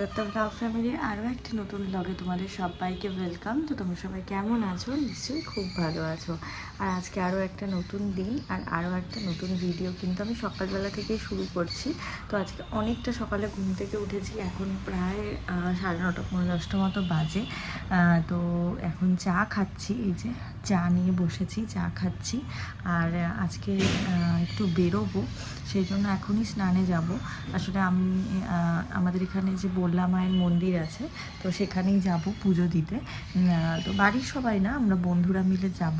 Datta blog ফ্যামিলির আরও একটি নতুন ব্লগে তোমাদের সবাইকে ওয়েলকাম তো তোমরা সবাই কেমন আছো? নিশ্চয়ই খুব ভালো আছো। আর আজকে আরও একটা নতুন দিন আর আরও একটা নতুন ভিডিও কিন্তু আমি সকালবেলা থেকেই শুরু করছি। তো আজকে অনেকটা সকালে ঘুম থেকে উঠেছি, এখন প্রায় সাড়ে নটা পনেরো দশটা মতো বাজে। তো এখন চা খাচ্ছি, এই যে চা নিয়ে বসেছি, চা খাচ্ছি। আর আজকে একটু বেরোবো সেই জন্য এখনই স্নানে যাব। আসলে আমি আমাদের এখানে যে বললা মায়ের মন্দির আছে, তো সেখানেই যাব পুজো দিতে। তো বাড়ির সবাই না, আমরা বন্ধুরা মিলে যাব।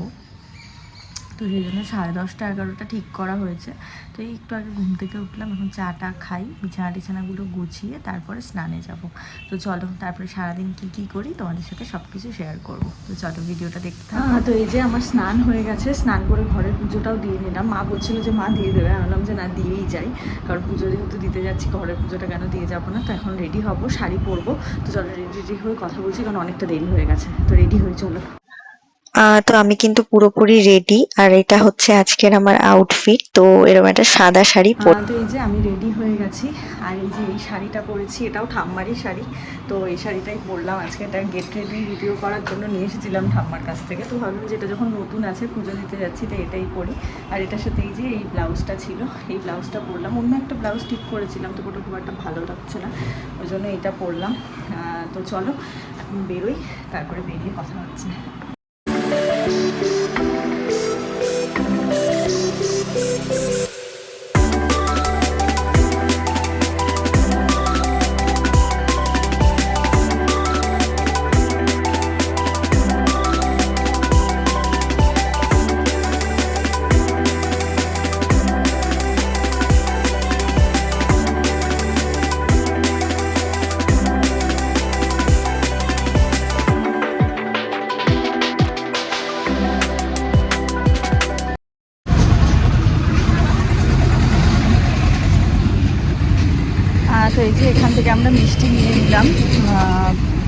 তো সেই জন্য সাড়ে দশটা, এগারোটা ঠিক করা হয়েছে। তো এই একটু আগে ঘুম থেকে উঠলাম, এখন চাটা খাই, বিছানা টিছানাগুলো গুছিয়ে তারপরে স্নানে যাব। তো চলো, তারপরে সারাদিন কি কি করি তোমাদের সাথে সব কিছু শেয়ার করব। তো চলো ভিডিওটা দেখতে থাকো। তো এই যে আমার স্নান হয়ে গেছে, স্নান করে ঘরের পুজোটাও দিয়ে নিলাম। মা বলছিল যে মা দিয়ে দেবে, আমি বললাম যে না, দিয়েই যাই। কারণ পুজো যেহেতু দিতে যাচ্ছি, ঘরের পুজোটা কেন দিয়ে যাব না? তো এখন রেডি হব, শাড়ি পরবো। তো চলো রেডি রেডি হয়ে কথা বলছি, কারণ অনেকটা দেরি হয়ে গেছে। তো রেডি হয়ে চলো। তো আমি কিন্তু পুরোপুরি রেডি আর এটা হচ্ছে আজকের আমার আউটফিট তো এরকম একটা সাদা শাড়ি তো এই যে আমি রেডি হয়ে গেছি। আর এই যে এই শাড়িটা পরেছি এটাও ঠাম্মারই শাড়ি। তো এই শাড়িটাই পরলাম। আজকে এটা গেট রেডি ভিডিও করার জন্য নিয়ে এসেছিলাম ঠাম্মার কাছ থেকে। তো ভাবলাম যে এটা যখন নতুন আছে পুজো দিতে যাচ্ছি তো এটাই পরি। আর এটার সাথে এই যে এই ব্লাউজটা ছিল এই ব্লাউজটা পরলাম। অন্য একটা ব্লাউজ ঠিক করেছিলাম তো ওটা খুব একটা ভালো লাগছে না। ওই জন্য এটা পরলাম। তো চলো এখন বেরোই তারপরে বেরিয়ে কথা হচ্ছে। তো এই যে এখান থেকে আমরা মিষ্টি নিয়ে নিলাম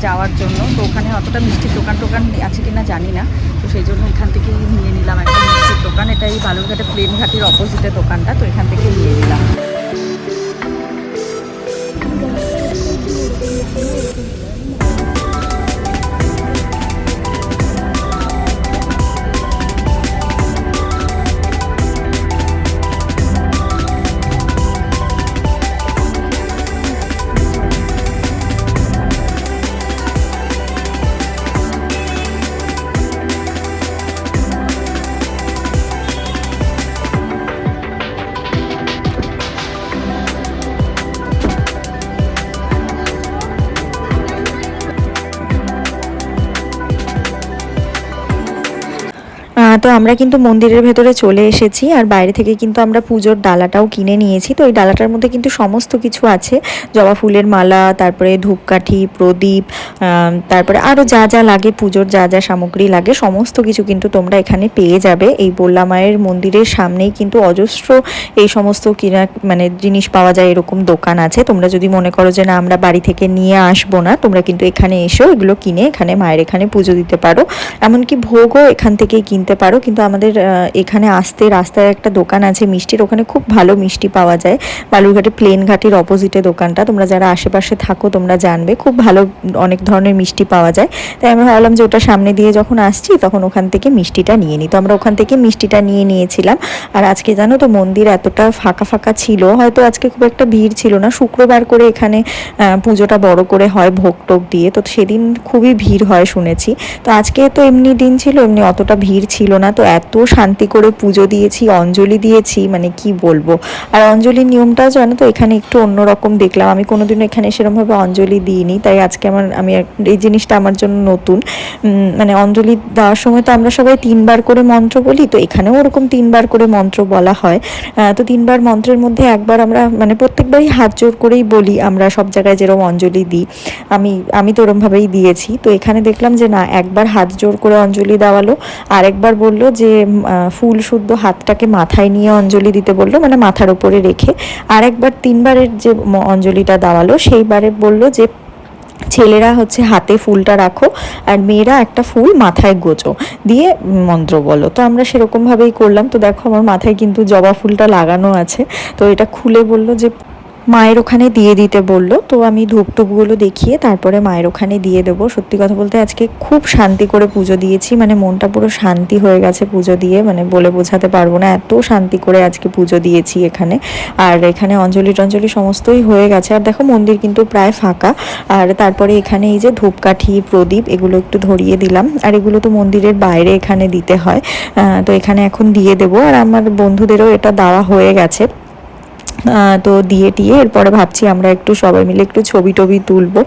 যাওয়ার জন্য। তো ওখানে অতটা মিষ্টির দোকান টোকান আছে কিনা জানি না। তো সেই জন্য এখান থেকেই নিয়ে নিলাম একটা মিষ্টির দোকান। এটা এই বালুরঘাটের প্লেন ঘাটের অপোজিটে দোকানটা, তো এখান থেকে নিয়ে নিলাম। তো আমরা কিন্তু মন্দিরের ভেতরে চলে এসেছি আর বাইরে থেকে কিন্তু আমরা পুজোর ডালাটাও কিনে নিয়েছি। তো এই ডালাটার মধ্যে কিন্তু সমস্ত কিছু আছে। জবা ফুলের মালা, তারপরে ধূপকাঠি, প্রদীপ তারপরে আরও যা যা লাগে, পুজোর যা যা সামগ্রী লাগে, সমস্ত কিছু কিন্তু তোমরা এখানে পেয়ে যাবে। এই বল্লা মায়ের মন্দিরের সামনেই কিন্তু অজস্র এই সমস্ত কিনা মানে জিনিস পাওয়া যায়, এরকম দোকান আছে। তোমরা যদি মনে করো যে না, আমরা বাড়ি থেকে নিয়ে আসব না, তোমরা কিন্তু এখানে এসেও এগুলো কিনে এখানে মায়ের এখানে পুজো দিতে পারো। এমনকি ভোগও এখান থেকেই কিনতে পারো। কিন্তু আমাদের এখানে আসতে রাস্তায় একটা দোকান আছে, মিষ্টির, ওখানে খুব ভালো মিষ্টি পাওয়া যায়। বালুরঘাটে প্লেন ঘাটির অপোজিটে দোকানটা। তোমরা যারা আশেপাশে থাকো, তোমরা জানবে, খুব ভালো অনেক ধরনের মিষ্টি পাওয়া যায়। তাই আমি ভাবলাম যে ওটা সামনে দিয়ে যখন আসছি, তখন ওখান থেকে মিষ্টিটা নিয়ে নিই তো আমরা ওখান থেকে মিষ্টিটা নিয়ে নিয়েছিলাম। আর আজকে জানো তো, মন্দির এতটা ফাঁকা ফাঁকা ছিল। হয়তো আজকে খুব একটা ভিড় ছিল না। শুক্রবার করে এখানে পুজোটা বড় করে হয় ভোগ টোক দিয়ে। তো সেদিন খুবই ভিড় হয় শুনেছি। তো আজকে তো এমনি দিন ছিল, এমনি অতটা ভিড় ছিল না, তো এত শান্তি করে পুজো দিয়েছি, অঞ্জলি দিয়েছি মানে কি বলব? আর অঞ্জলির নিয়মটা জানো তো, এখানে একটু অন্যরকম দেখলাম। আমি কোনোদিনও এখানে সেরকমভাবে অঞ্জলি দিইনি, তাই আজকে আমার, আমি এই জিনিসটা আমার জন্য নতুন। মানে অঞ্জলি দেওয়ার সময় তো আমরা সবাই তিনবার করে মন্ত্র বলি, তো এখানেও ওরকম তিনবার করে মন্ত্র বলা হয়। তো তিনবার মন্ত্রের মধ্যে একবার আমরা মানে প্রত্যেকবারই হাত জোর করেই বলি, আমরা সব জায়গায় যেরকম অঞ্জলি দিই, আমি আমি তো ওরমভাবেই দিয়েছি। তো এখানে দেখলাম যে না, একবার হাত জোর করে অঞ্জলি দেওয়ালো আর একবার বলল যে ফুল শুদ্ধ হাতটাকে মাথায় নিয়ে অঞ্জলি দিতে বলল মানে মাথার উপরে রেখে। আর একবার তিনবারের যে অঞ্জলিটা দেওয়ালো সেইবারে বলল যে, ছেলেরা হচ্ছে হাতে ফুলটা রাখো আর মেয়েরা একটা ফুল মাথায় গোজো। দিয়ে মন্ত্র বলো তো আমরা সেরকমভাবেই করলাম। তো দেখো, আমার মাথায় কিন্তু জবা ফুলটা লাগানো আছে। তো এটা খুলে বলল যে মায়ের ওখানে দিয়ে দিতে বলল। তো আমি ধূপটুপগুলো দেখিয়ে তারপরে মায়ের ওখানে দিয়ে দেবো। সত্যি কথা বলতে আজকে খুব শান্তি করে পুজো দিয়েছি। মানে মনটা পুরো শান্তি হয়ে গেছে পুজো দিয়ে। মানে বলে বোঝাতে পারব না, এত শান্তি করে আজকে পুজো দিয়েছি এখানে। আর এখানে অঞ্জলি টঞ্জলি সমস্তই হয়ে গেছে। আর দেখো মন্দির কিন্তু প্রায় ফাঁকা। আর তারপরে এখানে এই যে ধূপকাঠি, প্রদীপ, এগুলো একটু ধরিয়ে দিলাম। আর এগুলো তো মন্দিরের বাইরে এখানে দিতে হয়। তো এখানে এখন দিয়ে দেবো। আর আমার বন্ধুদেরও এটা দেওয়া হয়ে গেছে। তো দিয়ে টিয়ে, এরপরে ভাবছি আমরা একটু সবাই মিলে একটু ছবি টবি তুলবো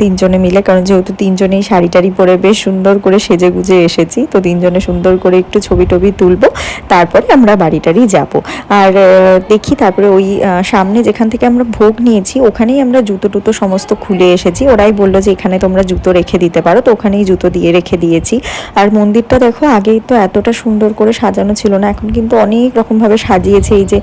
তিনজনে মিলে, কারণ যেহেতু তিনজনেই শাড়ি টাড়ি পরে বেশ সুন্দর করে সেজে গুজে এসেছি, তো তিনজনে সুন্দর করে একটু ছবি টবি তুলবো, তারপরে আমরা বাড়ি টাড়ি যাব। আর দেখি তারপরে ওই সামনে যেখান থেকে আমরা ভোগ নিয়েছি, ওখানেই আমরা জুতো টুতো সমস্ত খুলে এসেছি, ওরাই বলল যে এখানে তোমরা জুতো রেখে দিতে পারো, তো ওখানেই জুতো দিয়ে রেখে দিয়েছি। আর মন্দিরটা দেখো, আগেই তো এতটা সুন্দর করে সাজানো ছিল না, এখন কিন্তু অনেক রকমভাবে সাজিয়েছে, এই যে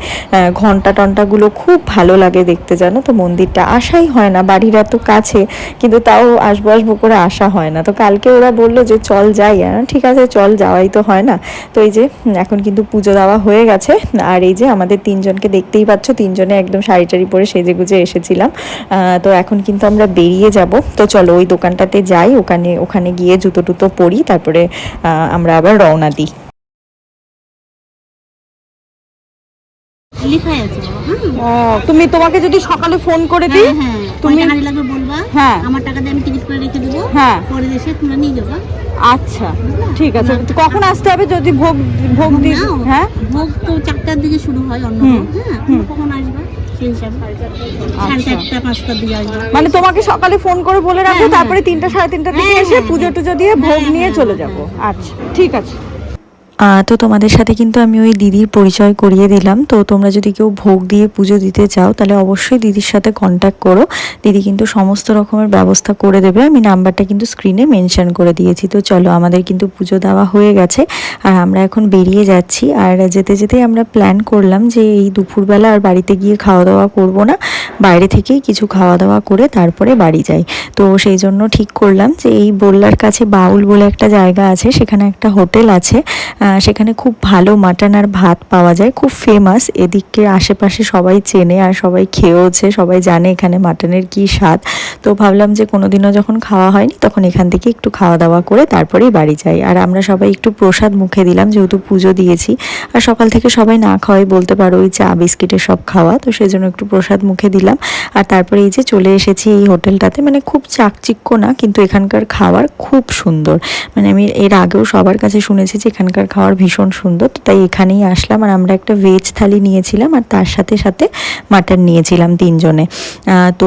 ঘণ্টা টন্টাগুলো খুব ভালো লাগে দেখতে, জানো তো? মন্দিরটা আসাই হয় না, বাড়ির এত কাছে, কিন্তু তাও আসব আসব করে আসা হয় না। তো কালকে ওরা বলল যে, চল যাই আর ঠিক আছে, চল, যাওয়াই তো হয় না। তো এই যে, এখন কিন্তু পুজো দেওয়া হয়ে গেছে। আর এই যে, আমাদের তিনজনকে দেখতেই পাচ্ছ, তিনজনে একদম শাড়ি টাড়ি পরে সেজে গুজে এসেছিলাম। তো এখন কিন্তু আমরা বেরিয়ে যাব। তো চলো, ওই দোকানটাতে যাই, ওখানে ওখানে গিয়ে জুতো টুতো পরি, তারপরে আমরা আবার রওনা দিই। লেখাই আছে ও তুমি তোমাকে যদি সকালে ফোন করে দিই হ্যাঁ হ্যাঁ। তুমি- টাকা লাগবে বলবা হ্যাঁ। আমার টাকা দিয়ে আমি টিকিট করে রেখে দেবো। হ্যাঁ। পরে এসে তোমরা নিয়ে যাবা। আচ্ছা ঠিক আছে। কখন আসতে হবে যদি ভোগ ভোগ দিই? নাও। হ্যাঁ? ভোগ তো চারটার দিকে শুরু হয় অন্য হ্যাঁ? কখন আসবা? আচ্ছা। দিকে মানে তোমাকে সকালে ফোন করে বলে রাখব হ্যাঁ, তারপরে তিনটা সাড়ে তিনটা থেকে হ্যাঁ, এসে পুজো। টুজো দিয়ে ভোগ নিয়ে চলে যাব। আচ্ছা ঠিক আছে। তো তোমাদের সাথে কিন্তু আমি ওই দিদির পরিচয় করিয়ে দিলাম। তো তোমরা যদি কেউ ভোগ দিয়ে পুজো দিতে চাও, তাহলে অবশ্যই দিদির সাথে কন্ট্যাক্ট করো। দিদি কিন্তু সমস্ত রকমের ব্যবস্থা করে দেবে। আমি নাম্বারটা কিন্তু স্ক্রিনে মেনশন করে দিয়েছি। তো চলো, আমাদের কিন্তু পুজো দেওয়া হয়ে গেছে। আর আমরা এখন বেরিয়ে যাচ্ছি। আর যেতে যেতেই আমরা প্ল্যান করলাম যে এই দুপুরবেলা আর বাড়িতে গিয়ে খাওয়া দাওয়া করব না। বাইরে থেকেই কিছু খাওয়া দাওয়া করে তারপরে বাড়ি যাই। তো সেই জন্য ঠিক করলাম যে এই বল্লার কাছে বাউল বলে একটা জায়গা আছে, সেখানে একটা হোটেল আছে। সেখানে খুব ভালো মাটন আর ভাত পাওয়া যায়, খুব ফেমাস এদিকে আশেপাশে সবাই চেনে আর সবাই খেয়েওছে, সবাই জানে এখানে মাটনের কি স্বাদ। তো ভাবলাম যে কোনোদিনও যখন খাওয়া হয়নি, তখন এখান থেকে একটু খাওয়া দাওয়া করে তারপরেই বাড়ি যাই। আর আমরা সবাই একটু প্রসাদ মুখে দিলাম, যেহেতু পুজো দিয়েছি। আর সকাল থেকে সবাই না খাওয়াই বলতে পারো, ওই চা, বিস্কিটের সব খাওয়া। তো সেজন্য একটু প্রসাদ মুখে দিলাম। আর তারপরে এই যে চলে এসেছি এই হোটেলটাতে মানে খুব চাকচিক্য না, কিন্তু এখানকার খাবার খুব সুন্দর। মানে আমি এর আগেও সবার কাছে শুনেছি যে এখানকার খাবার ভীষণ সুন্দর, তো তাই এখানেই আসলাম। আর আমরা একটা ভেজ থালি নিয়েছিলাম, আর তার সাথে সাথে মাটন নিয়েছিলাম তিনজনে। তো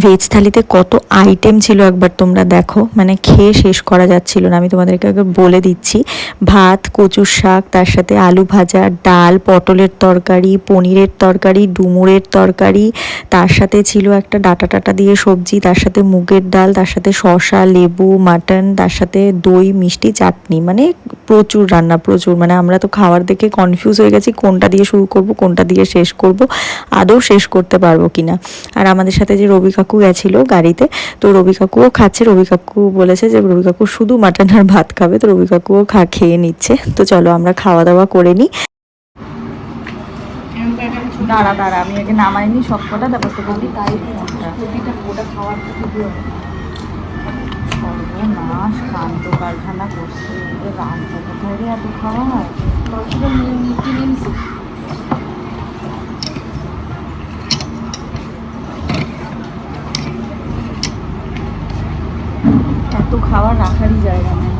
ভেজ থালিতে কত আইটেম ছিল একবার তোমরা দেখো। মানে খেয়ে শেষ করা যাচ্ছিল না, আমি তোমাদেরকে একবার বলে দিচ্ছি। ভাত, কচুর শাক, তার সাথে আলু ভাজা, ডাল, পটলের তরকারি, পনিরের তরকারি, ডুমুরের তরকারি, তার সাথে ছিল একটা ডাটা টাটা দিয়ে সবজি, তার সাথে মুগের ডাল, তার সাথে শসা, লেবু, মাটন, তার সাথে দই, মিষ্টি, চাটনি। মানে প্রচুর রান্না, প্রচুর। মানে আমরা তো খাবার দেখে কনফিউজ হয়ে গেছি, কোনটা দিয়ে শুরু করব, কোনটা দিয়ে শেষ করব, আদৌ শেষ করতে পারব কিনা। আর আমাদের সাথে যে রবি কাকু গেছিল গাড়িতে তো রবি কাকুও খাচ্ছে রবি কাকু বলেছে যে রবি কাকু শুধু মাটন আর ভাত খাবে তো রবি কাকুও খা খেয়ে নিচ্ছে তো চলো আমরা খাওয়া দাওয়া করে নিই দাঁড়া দাঁড়া আমি আগে নামাইনি সব কটা তারপর তো বলি তাই ওটা খাওয়ার সর্বনাশ কান্ত কারখানা করছে রান্না কোথায় রে এত খাওয়া হয় এত খাওয়া রাখারই জায়গা নেই।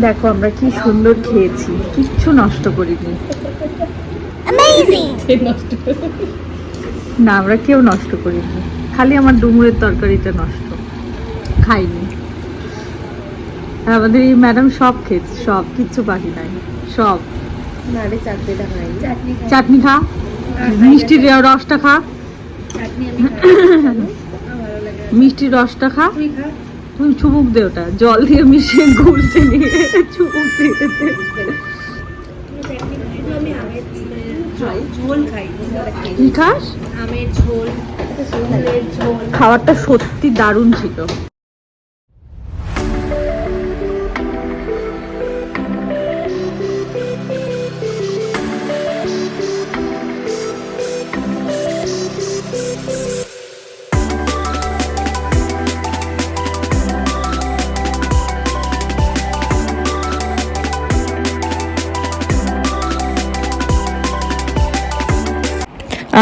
দেখো আমরা কি সুন্দর খেয়েছি। কিচ্ছু নষ্ট করিনি। না আমরা কেউ নষ্ট করিনি। খালি আমার ডুমুরের তরকারিটা নষ্ট। খাইনি। আর আমাদের এই ম্যাডাম সব খেয়েছে সব কিচ্ছু বাকি নাই। সব। চাটনি খা। মিষ্টির রসটা খা। চাটনি মিষ্টির রসটা খা। তুই খা। তুমি চুমুক দে ওটা জল দিয়ে মিশিয়ে গুলতে নিয়ে চুমুক দিয়ে খাস খাবারটা সত্যি দারুণ ছিল।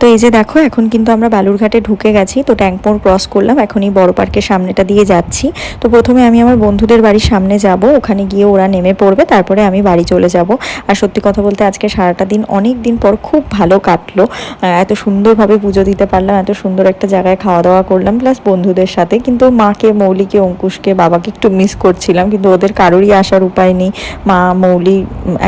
তো এই যে দেখো, এখন কিন্তু আমরা বালুরঘাটে ঢুকে গেছি। তো ট্যাঙ্কমোড় ক্রস করলাম, এখনই বড় পার্কের সামনেটা দিয়ে যাচ্ছি। তো প্রথমে আমি আমার বন্ধুদের বাড়ির সামনে যাব, ওখানে গিয়ে ওরা নেমে পড়বে, তারপরে আমি বাড়ি চলে যাব। আর সত্যি কথা বলতে আজকে সারাটা দিন, অনেক দিন পর খুব ভালো কাটলো। এত সুন্দরভাবে পুজো দিতে পারলাম, এত সুন্দর একটা জায়গায় খাওয়া দাওয়া করলাম প্লাস বন্ধুদের সাথে। কিন্তু মাকে, মৌলিকে, অঙ্কুশকে, বাবাকে একটু মিস করছিলাম, কিন্তু ওদের কারোরই আসার উপায় নেই। মা, মৌলি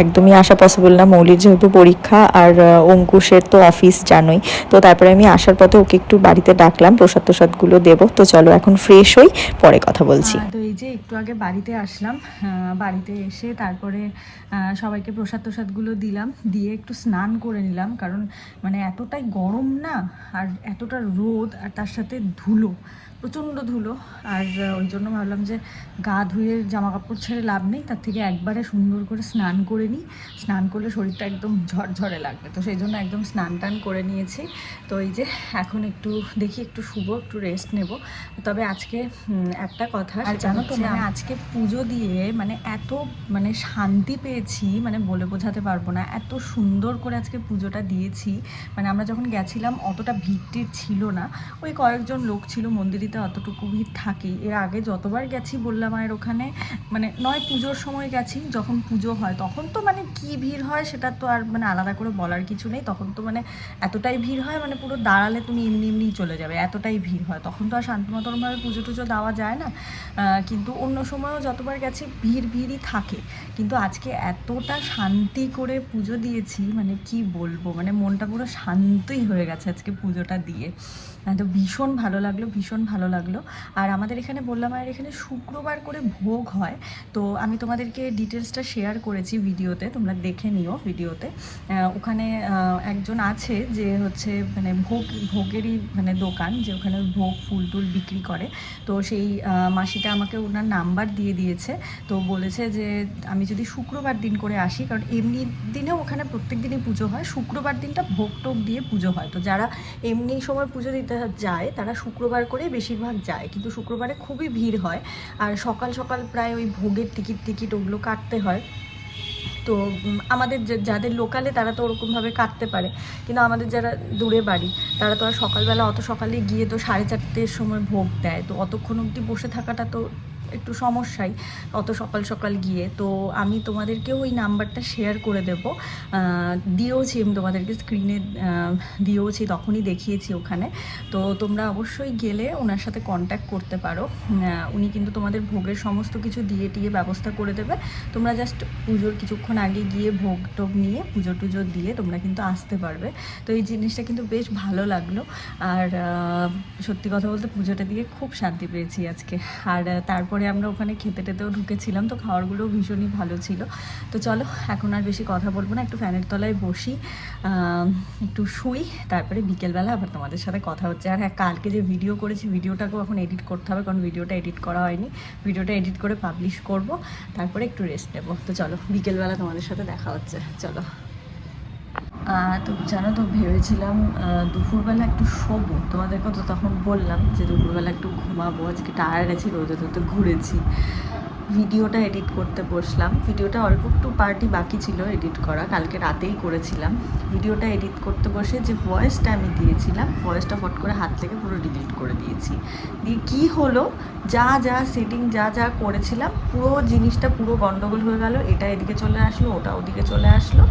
একদমই আসা পসিবল না। মৌলির যেহেতু পরীক্ষা, আর অঙ্কুশের তো অফিস জানোই তো তারপরে আমি আসার পথে ওকে একটু বাড়িতে ডাকলাম প্রসাদ প্রসাদগুলো দেবো। তো চলো, এখন ফ্রেশ হই, পরে কথা বলছি। তো এই যে একটু আগে বাড়িতে আসলাম বাড়িতে এসে তারপরে সবাইকে প্রসাদ প্রসাদগুলো দিলাম দিয়ে একটু স্নান করে নিলাম কারণ মানে এতটাই গরম না আর এতটা রোদ আর তার সাথে ধুলো প্রচণ্ড ধুলো আর ওই জন্য ভাবলাম যে গা ধুয়ে জামা কাপড় ছেড়ে লাভ নেই তার থেকে একবারে সুন্দর করে স্নান করে নিই। স্নান করলে শরীরটা একদম ঝরঝরে লাগবে তো সেই জন্য একদম স্নান টান করে নিয়েছি। তো এই যে এখন একটু দেখি একটু শুভ একটু রেস্ট নেব। তবে আজকে একটা কথা আর জানো তো মানে আজকে পুজো দিয়ে মানে এত মানে শান্তি পেয়েছি মানে বলে বোঝাতে পারব না, এত সুন্দর করে আজকে পুজোটা দিয়েছি। মানে আমরা যখন গেছিলাম, অতটা ভিড় ছিল না। ওই কয়েকজন লোক ছিল, মন্দিরিতে অতটুকু ভিড় থাকেই এর আগে যতবার গেছি বললাম মায়ের ওখানে মানে নয় পুজোর সময় গেছি, যখন পুজো হয়, তখন তো মানে কি ভিড় হয় সেটা তো আর মানে আলাদা করে বলার কিছু নেই। তখন তো মানে এতটাই ভিড় হয় মানে পুরো দাঁড়ালে তুমি এমনি এমনিই চলে যাবে, এতটাই ভিড় হয়। তখন তো আর শান্তিমতনভাবে পুজো টুজো দেওয়া যায় না। কিন্তু অন্য সময়ও যতবার গেছি, ভিড় ভিড়ই থাকে। কিন্তু আজকে এতটা শান্তি করে পুজো দিয়েছি মানে কি বলব? মানে মনটা পুরো শান্তই হয়ে গেছে আজকে পুজোটা দিয়ে। তো ভীষণ ভালো লাগল, ভীষণ ভালো লাগল। আর আমাদের এখানে বললাম, আর এখানে শুক্রবার করে ভোগ হয়। তো আমি তোমাদেরকে ডিটেলসটা শেয়ার করেছি ভিডিওতে, তোমরা দেখে নিও ভিডিওতে। ওখানে একজন আছে যে হচ্ছে মানে ভোগ, ভোগেরই মানে দোকান, যে ওখানে ভোগ, ফুল টুল বিক্রি করে। তো সেই মাসিটা আমাকে ওনার নাম্বার দিয়ে দিয়েছে। তো বলেছে যে, আমি যদি শুক্রবার দিন করে আসি, কারণ এমনি দিনেও ওখানে প্রত্যেক দিনই পুজো হয়। শুক্রবার দিনটা ভোগ টোগ দিয়ে পুজো হয়। তো যারা এমনি সময় পুজো দিতে যায়, তারা শুক্রবার করে বেশিরভাগ যায়। কিন্তু শুক্রবারে খুবই ভিড় হয়। আর সকাল সকাল প্রায় ওই ভোগের টিকিট টিকিট ওগুলো কাটতে হয়। তো আমাদের যাদের লোকালে তারা তো ওরকমভাবে কাটতে পারে। কিন্তু আমাদের যারা দূরে বাড়ি, তারা তো আর সকালবেলা অত সকালে গিয়ে তো সাড়ে চারটের সময় ভোগ দেয়। তো অতক্ষণ অবধি বসে থাকাটা তো একটু সমস্যাই অত সকাল সকাল গিয়ে। তো আমি তোমাদেরকেও ওই নাম্বারটা শেয়ার করে দেবো। দিয়েওছি আমি তোমাদেরকে স্ক্রিনে দিয়েওছি তখনই দেখিয়েছি ওখানে। তো তোমরা অবশ্যই গেলে ওনার সাথে কন্ট্যাক্ট করতে পারো। উনি কিন্তু তোমাদের ভোগের সমস্ত কিছু দিয়ে টিয়ে ব্যবস্থা করে দেবে। তোমরা জাস্ট পুজোর কিছুক্ষণ আগে গিয়ে ভোগ টোগ নিয়ে পুজো টুজো দিয়ে তোমরা কিন্তু আসতে পারবে। তো এই জিনিসটা কিন্তু বেশ ভালো লাগল। আর সত্যি কথা বলতে পুজোটা দিয়ে খুব শান্তি পেয়েছি আজকে। আর আহ, তারপরে আমরা ওখানে খেতে টেতেও ঢুকেছিলাম, তো খাবারগুলো ভীষণই ভালো ছিল। তো চলো, এখন আর বেশি কথা বলব না, একটু ফ্যানের তলায় বসি একটু শুই, তারপরে বিকেলবেলা আবার তোমাদের সাথে কথা হচ্ছে। আর হ্যাঁ কালকে যে ভিডিও করেছি, ভিডিওটাকেও এখন এডিট করতে হবে, কারণ ভিডিওটা এডিট করা হয়নি। ভিডিওটা এডিট করে পাবলিশ করব, তারপরে একটু রেস্ট নেব। তো চলো, বিকেলবেলা তোমাদের সাথে দেখা হচ্ছে। চলো। তো জানো তো, ভেবেছিলাম দুপুরবেলা একটু শোবো। তোমাদেরকে তো তখন বললাম যে দুপুরবেলা একটু ঘুমাবো। আজকে টায়ার্ড আছি, রোদে রোদে ঘুরেছি। ভিডিওটা এডিট করতে বসলাম। ভিডিওটা অল্প একটু পার্টি বাকি ছিল এডিট করা, কালকে রাতেই করেছিলাম। ভিডিওটা এডিট করতে বসে যে ভয়েসটা আমি দিয়েছিলাম ভয়েসটা ফট করে হাত থেকে পুরো ডিলিট করে দিয়েছি। দিয়ে কী হলো? যা যা সেটিং যা যা করেছিলাম, পুরো জিনিসটা পুরো গন্ডগোল হয়ে গেল। এটা এদিকে চলে আসলো, ওটা ওদিকে চলে আসলো।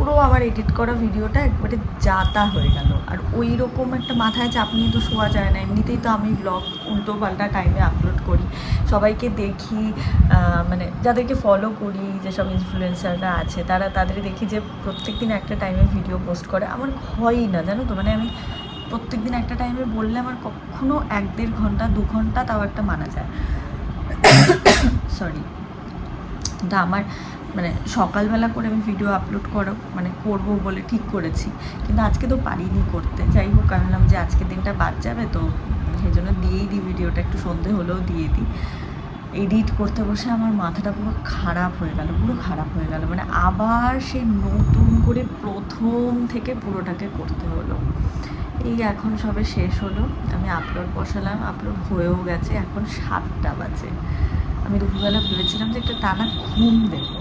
পুরো আমার এডিট করা ভিডিওটা একবারে যাতা হয়ে গেল। আর ওই রকম একটা মাথায় চাপ নিয়ে তো শোয়া যায় না। এমনিতেই তো আমি ব্লগ উল্টো পাল্টা টাইমে আপলোড করি। সবাইকে দেখি মানে যাদেরকে ফলো করি, যেসব ইনফ্লুয়েন্সাররা আছে, তারা তাদের দেখি যে প্রত্যেক দিন একটা টাইমে ভিডিও পোস্ট করে। আমার হয়ই না, জানো তো? মানে আমি প্রত্যেক দিন একটা টাইমে বললে আমার কখনো এক দেড় ঘণ্টা, দু ঘণ্টা তাও একটা মানা যায়। সরি কিন্তু আমার মানে সকালবেলা করে আমি ভিডিও আপলোড করো মানে করব বলে ঠিক করেছি। কিন্তু আজকে তো পারিনি করতে। যাই হোক, আমি ভাবলাম যে আজকে দিনটা বাদ যাবে, তো সেই জন্য দিয়েই দিই ভিডিওটা একটু সন্ধে হলেও দিয়ে দিই। এডিট করতে বসে আমার মাথাটা পুরো খারাপ হয়ে গেল, পুরো খারাপ হয়ে গেল। মানে আবার সেই নতুন করে প্রথম থেকে পুরোটাকে করতে হলো। এই এখন সবে শেষ হলো। আমি আপলোড বসালাম আপলোড হয়েও গেছে, এখন সাতটা বাজে। আমি দুপুরবেলা ভেবেছিলাম যে একটা টানা ঘুম দেবো।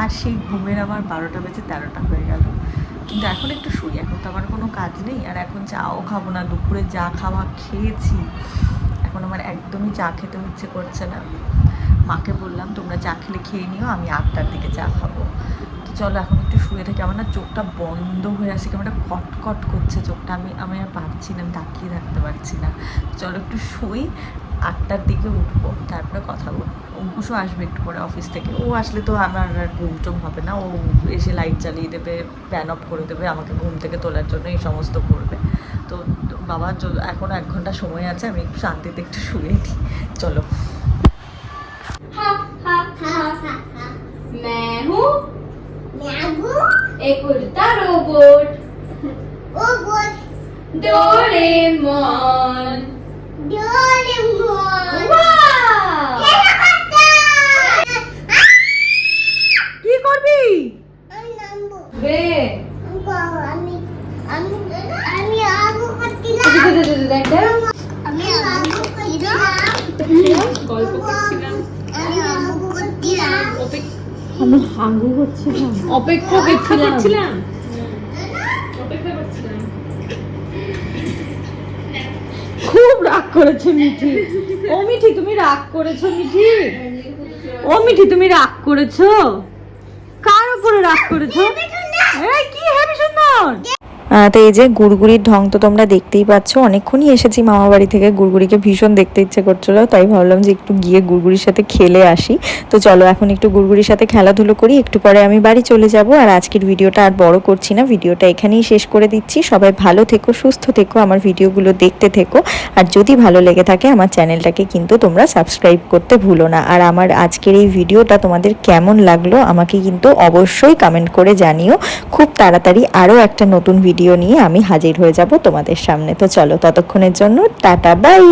আর সেই ঘুমের আমার বারোটা বেজে তেরোটা হয়ে গেল। কিন্তু এখন একটু শুই, এখন তো আমার কোনো কাজ নেই। আর এখন চাও খাব না, দুপুরে যা খাওয়া খেয়েছি, এখন আমার একদমই চা খেতে ইচ্ছে করছে না। মাকে বললাম, তোমরা চা খেলে খেয়ে নিও, আমি আটটার দিকে চা খাব। তো চলো, এখন শুয়ে থাকি, আমার না চোখটা বন্ধ হয়ে আসে, কেমন একটা কটকট করছে চোখটা। আমি আমি আর পারছি না, আমি তাকিয়ে থাকতে পারছি না। চলো একটু শুই, আটটার দিকে উঠবো, তারপরে কথা বলব। অঙ্কুশও আসবে একটু পরে অফিস থেকে। ও আসলে তো আমার আর ঘুম টুম হবে না, ও এসে লাইট জ্বালিয়ে দেবে ফ্যান অফ করে দেবে, আমাকে ঘুম থেকে তোলার জন্য এই সমস্ত করবে। তো বাবা, চল- এখনও এক ঘণ্টা সময় আছে, আমি একটু শান্তিতে একটু শুয়ে দিই। চলো। उड़ता रोबोट डोरेमोन वाह আমি হাঙ্গু করছিলাম। অপেক্ষা করছিলাম। খুব রাগ করেছে মিঠি। ও মিঠি তুমি রাগ করেছ মিঠি? ও মিঠি তুমি রাগ করেছ? কার উপরে রাগ করেছ? এই কি হেবি সুন্দর? তো এই যে গুড়গুড়ির ঢং তো তোমরা দেখতেই পাচ্ছ। অনেকক্ষণই এসেছি মামা বাড়ি থেকে, গুড়গুড়িকে ভীষণ দেখতে ইচ্ছে করছিল, তাই ভাবলাম যে একটু গিয়ে গুড়গুড়ির সাথে খেলে আসি। তো চলো এখন একটু গুড়গুড়ির সাথে খেলাধুলো করি, একটু পরে আমি বাড়ি চলে যাব। আর আজকের ভিডিওটা আর বড় করছি না, ভিডিওটা এখানেই শেষ করে দিচ্ছি। সবাই ভালো থেকো, সুস্থ থেকো, আমার ভিডিওগুলো দেখতে থেকো। আর যদি ভালো লেগে থাকে, আমার চ্যানেলটাকে কিন্তু তোমরা সাবস্ক্রাইব করতে ভুলো না। আর আমার আজকের এই ভিডিওটা তোমাদের কেমন লাগল, আমাকে কিন্তু অবশ্যই কমেন্ট করে জানিও। খুব তাড়াতাড়ি আরও একটা নতুন ভিডিও নিয়ে আমি হাজির হয়ে যাব তোমাদের সামনে। তো চলো ততক্ষণের জন্য টাটা বাই